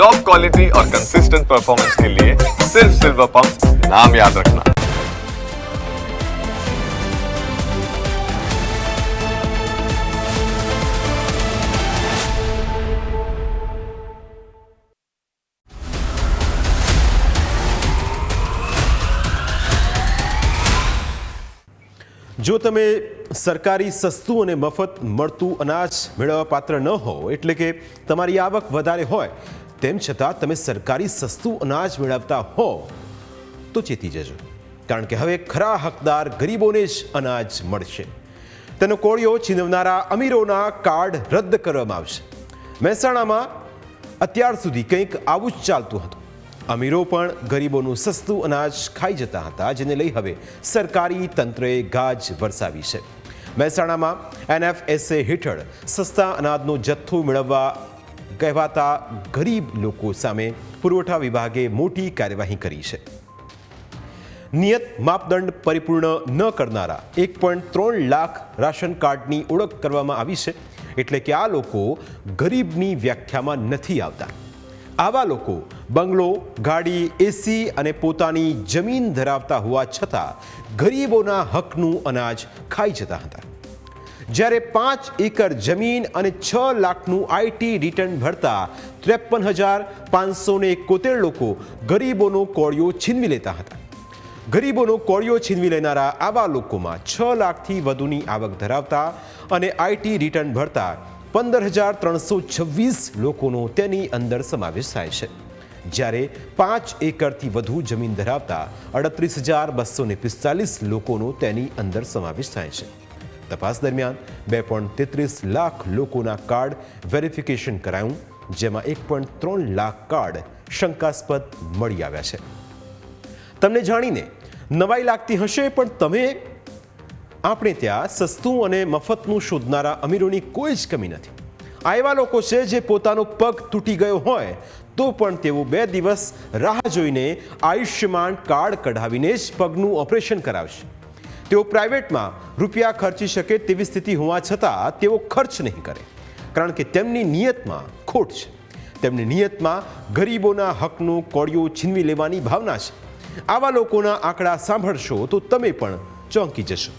Top quality और consistent performance के लिए सिर्फ सिल्वर पंप नाम याद रखना જો તમે સરકારી સસ્તું અને મફત મળતું અનાજ મેળવવા પાત્ર ન હો એટલે કે તમારી આવક વધારે હોય તેમ છતાં તમે સરકારી સસ્તું અનાજ મેળવતા હો, તો ચેતી જજો. કારણ કે હવે ખરા હકદાર ગરીબોને જ અનાજ મળશે. તેનો કોળિયો છીનવનારા અમીરોના કાર્ડ રદ કરવામાં આવશે. મહેસાણામાં અત્યાર સુધી કંઈક આવું જ ચાલતું હતું. અમીરો પણ ગરીબોનું સસ્તું અનાજ ખાઈ જતા હતા, જેને લઈ હવે સરકારી તંત્રએ ગાજ વરસાવી છે. મહેસાણામાં એનએફએસએ હેઠળ સસ્તા અનાજનો જથ્થો મેળવવા કહેવાતા ગરીબ લોકો સામે પુરવઠા વિભાગે મોટી કાર્યવાહી કરી છે. નિયત માપદંડ પરિપૂર્ણ ન કરનારા એક પોઈન્ટ ત્રણ લાખ રાશન કાર્ડની ઓળખ કરવામાં આવી છે, એટલે કે આ લોકો ગરીબની વ્યાખ્યામાં નથી આવતા. આવા લોકો બંગલો, ગાડી એસી અને પોતાની જમીન ધરાવતા હોવા છતાં ગરીબોના હકનું અનાજ ખાઈ જતા હતા. જ્યારે પાંચ એકર જમીન અને છ લાખનું આઈટી રિટર્ન ભરતા ત્રેપન હજાર પાંચસો એકોતેર લોકો ગરીબોનો કોળિયો છીનવી લેતા હતા. ગરીબોનો કોળિયો છીનવી લેનારા આવા લોકોમાં છ લાખથી વધુની આવક ધરાવતા અને આઈટી રિટર્ન ભરતા પંદર હજાર ત્રણસો છવ્વીસ લોકોનો તેની અંદર સમાવેશ થાય છે. જ્યારે પાંચ એકરથી વધુ જમીન ધરાવતા અડત્રીસ હજાર બસો ને પિસ્તાલીસ લોકોનો તેની અંદર સમાવેશ થાય છે. તપાસ દરમિયાન બે પોઈન્ટ તેત્રીસ લાખ લોકોના કાર્ડ વેરિફિકેશન કરાયું, જેમાં એક પોઈન્ટ ત્રણ લાખ કાર્ડ શંકાસ્પદ મળી આવ્યા છે. તમને જાણીને નવાઈ લાગતી હશે, પણ તમે આપણે ત્યાં સસ્તું અને મફતનું શોધનારા અમીરોની કોઈ જ કમી નથી. આ એવા લોકો છે જે પોતાનો પગ તૂટી ગયો હોય, તો પણ તેઓ બે દિવસ રાહ જોઈને આયુષ્યમાન કાર્ડ કઢાવીને જ પગનું ઓપરેશન કરાવશે. તેઓ પ્રાઇવેટમાં રૂપિયા ખર્ચી શકે તેવી સ્થિતિ હોવા છતાં તેઓ ખર્ચ નહીં કરે. કારણ કે તેમની નિયતમાં ખોટ છે. તેમની નિયતમાં ગરીબોના હકનું કોળિયું છીનવી લેવાની ભાવના છે. આવા લોકોના આંકડા સાંભળશો તો તમે પણ ચોંકી જશો.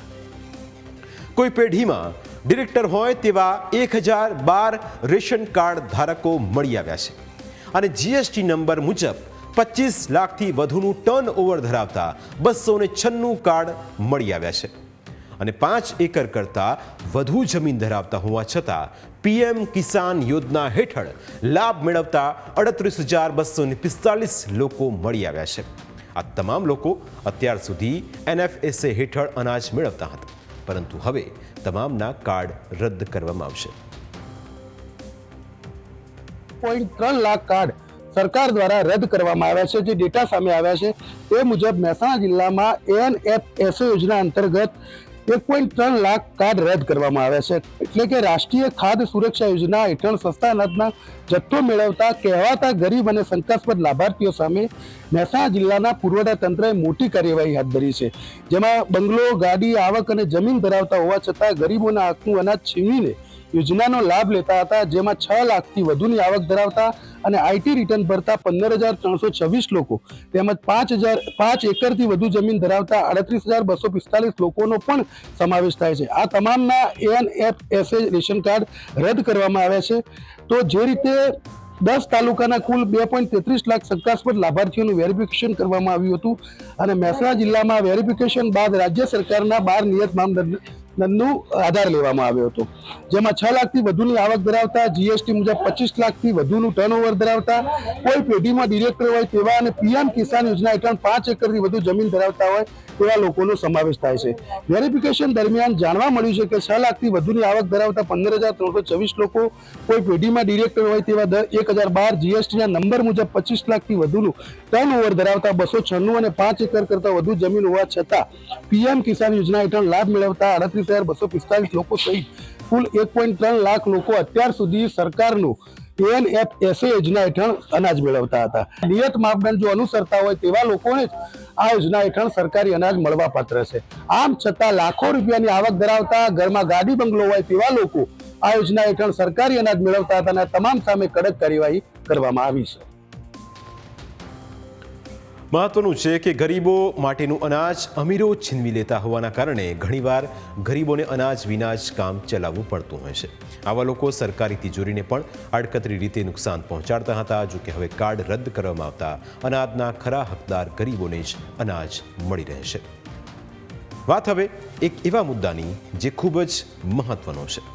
કોઈ પેઢીમાં ડિરેક્ટર હોય તેવા એક હજાર બાર રેશન કાર્ડ ધારકો મળી આવ્યા છે. અને જીએસટી નંબર મુજબ પચીસ લાખથી વધુનું ટર્ન ઓવર ધરાવતા બસો ને છન્નું કાર્ડ મળી આવ્યા છે. અને પાંચ એકર કરતાં વધુ જમીન ધરાવતા હોવા છતાં પીએમ કિસાન યોજના હેઠળ લાભ મેળવતા અડત્રીસ હજાર બસો ને પિસ્તાલીસ લોકો મળી આવ્યા છે. આ તમામ લોકો અત્યાર સુધી એનએફએસએ હેઠળ અનાજ મેળવતા હતા. પરંતુ હવે તમામના કાર્ડ રદ કરવામાં આવશે. પોઈન્ટ ત્રણ લાખ કાર્ડ સરકાર દ્વારા રદ કરવામાં આવ્યા છે, જે ડેટા સામે આવ્યા છે, તે મુજબ મહેસાણા જિલ્લામાં એનએફએસઓ યોજના અંતર્ગત એક પોઈન્ટ ત્રણ લાખ કાર્ડ રદ કરવામાં આવ્યા છે. એટલે કે રાષ્ટ્રીય ખાદ્ય સુરક્ષા યોજના હેઠળ સસ્તા અનાજના જથ્થો મેળવતા કહેવાતા ગરીબ અને શંકાસ્પદ લાભાર્થીઓ સામે મહેસાણા જિલ્લાના પુરવઠા તંત્રએ મોટી કાર્યવાહી હાથ ધરી છે. જેમાં બંગલો, ગાડી, આવક અને જમીન ધરાવતા હોવા છતાં ગરીબોના હકનું અનાજ છીનવીને યોજનાનો લાભ લેતા હતા, જેમાં છ લાખથી વધુની આવક ધરાવતા અને આઈટી રિટર્ન ભરતા પંદર હજાર ત્રણસો છવ્વીસ લોકો, તેમજ પાંચ હજાર, પાંચ એકરથી વધુ જમીન ધરાવતા અડત્રીસ હજાર બસો પિસ્તાલીસ લોકોનો પણ સમાવેશ થાય છે. આ તમામના એનએફએસએ રેશન કાર્ડ રદ કરવામાં આવ્યા છે. તો જે રીતે દસ તાલુકાના કુલ બે પોઈન્ટ તેત્રીસ લાખ શંકાસ્પદ લાભાર્થીઓનું વેરિફિકેશન કરવામાં આવ્યું હતું અને મહેસાણા જિલ્લામાં વેરિફિકેશન બાદ રાજ્ય સરકારના બાર નિયત માપદંડ નું આધાર લેવામાં આવ્યો હતો. જેમાં છ લાખથી વધુની આવક ધરાવતા જીએસટી મુજબ પચીસ લાખથી વધુનું ટર્નઓવર ધરાવતા, કોઈ પેઢીમાં ડિરેક્ટર હોય તેવા અને પીએમ કિસાન યોજના હેઠળ પાંચ એકરથી વધુ જમીન ધરાવતા હોય તેવા લોકોનો સમાવેશ થાય છે. વેરિફિકેશન દરમિયાન જાણવા મળ્યું છે કે છ લાખથી વધુની આવક ધરાવતા પંદર હજાર ત્રણસો છવ્વીસ લોકો કોઈ પેઢીમાં ડિરેક્ટર હોય તેવા દર એક હજાર બાર જીએસટીના નંબર મુજબ પચીસ લાખથી વધુનું ટર્નઓવર ધરાવતા બસો છન્નું અને પાંચ એકર કરતાં વધુ જમીન હોવા છતાં પીએમ કિસાન યોજના હેઠળ લાભ મેળવતા અડત્રીસ હજાર બસો પિસ્તાલીસ લોકો સહિત કુલ એક પોઈન્ટ ત્રણ લાખ લોકો અત્યાર સુધી સરકારનું એનએફએસએ યોજના હેઠળ અનાજ મેળવતા હતા. નિયત માપદંડ જો અનુસરતા હોય તેવા લોકોને જ આ યોજના હેઠળ સરકારી અનાજ મળવા પાત્ર છે. આમ છતાં લાખો રૂપિયાની આવક ધરાવતા ઘરમાં ગાડી બંગલો હોય તેવા લોકો આ યોજના હેઠળ સરકારી અનાજ મેળવતા હતા તમામ સામે કડક કાર્યવાહી કરવામાં આવી છે. મહત્વનું છે કે ગરીબો માટેનું અનાજ અમીરો છીનવી લેતા હોવાના કારણે ઘણીવાર ગરીબોને અનાજ વિના જ કામ ચલાવવું પડતું હોય છે. આવા લોકો સરકારી તિજોરીને પણ આડકતરી રીતે નુકસાન પહોંચાડતા હતા, જો કે હવે કાર્ડ રદ કરવામાં આવતા અનાજના ખરા હકદાર ગરીબોને જ અનાજ મળી રહેશે વાત હવે એક એવા મુદ્દાની જે ખૂબ જ મહત્વનો છે.